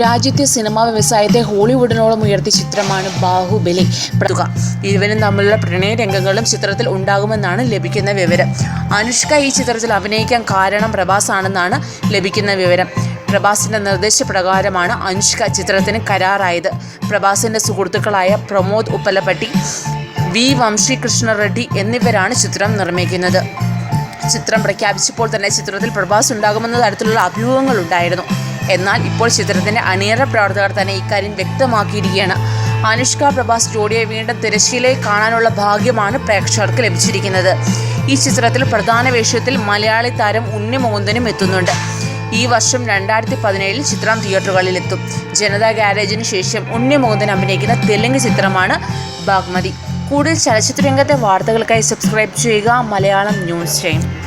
രാജ്യത്തെ സിനിമാ വ്യവസായത്തെ ഹോളിവുഡിനോളം ഉയർത്തിയ ചിത്രമാണ് ബാഹുബലി. പ്രതുക ഇരുവരും തമ്മിലുള്ള പ്രണയ രംഗങ്ങളും ചിത്രത്തിൽ ഉണ്ടാകുമെന്നാണ് ലഭിക്കുന്ന വിവരം. അനുഷ്ക ഈ ചിത്രത്തിൽ അഭിനയിക്കാൻ കാരണം പ്രഭാസാണെന്നാണ് ലഭിക്കുന്ന വിവരം. പ്രഭാസിന്റെ നിർദ്ദേശപ്രകാരമാണ് അനുഷ്ക ചിത്രത്തിന് കരാറായത്. പ്രഭാസിന്റെ സുഹൃത്തുക്കളായ പ്രമോദ് ഉപ്പലപ്പട്ടി വി വംശി കൃഷ്ണ റെഡ്ഡി എന്നിവരാണ് ചിത്രം നിർമ്മിക്കുന്നത്. ചിത്രം പ്രഖ്യാപിച്ചപ്പോൾ തന്നെ ചിത്രത്തിൽ പ്രഭാസ് ഉണ്ടാകുമെന്ന തരത്തിലുള്ള അഭ്യൂഹങ്ങൾ ഉണ്ടായിരുന്നു എന്നാൽ ഇപ്പോൾ ചിത്രത്തിന്റെ അണിയറ പ്രവർത്തകർ തന്നെ ഇക്കാര്യം വ്യക്തമാക്കിയിരിക്കുകയാണ്. അനുഷ്ക പ്രഭാസ് ജോഡിയെ വീണ്ടും തിരശ്ശീലയിൽ കാണാനുള്ള ഭാഗ്യമാണ് പ്രേക്ഷകർക്ക് ലഭിച്ചിരിക്കുന്നത്. ഈ ചിത്രത്തിൽ പ്രധാന വേഷത്തിൽ മലയാളി താരം ഉണ്ണി മോന്തനും എത്തുന്നുണ്ട്. ഈ വർഷം രണ്ടായിരത്തി പതിനേഴിൽ ചിത്രം തിയേറ്ററുകളിലെത്തും. ജനതാ ഗാരേജിന് ശേഷം ഉണ്ണി മോഹൻ അഭിനയിക്കുന്ന തെലുങ്ക് ചിത്രമാണ് ബാഗ്മതി. കൂടുതൽ ചലച്ചിത്ര രംഗത്തെ വാർത്തകൾക്കായി സബ്സ്ക്രൈബ് ചെയ്യുക മലയാളം ന്യൂസ് ടൈം.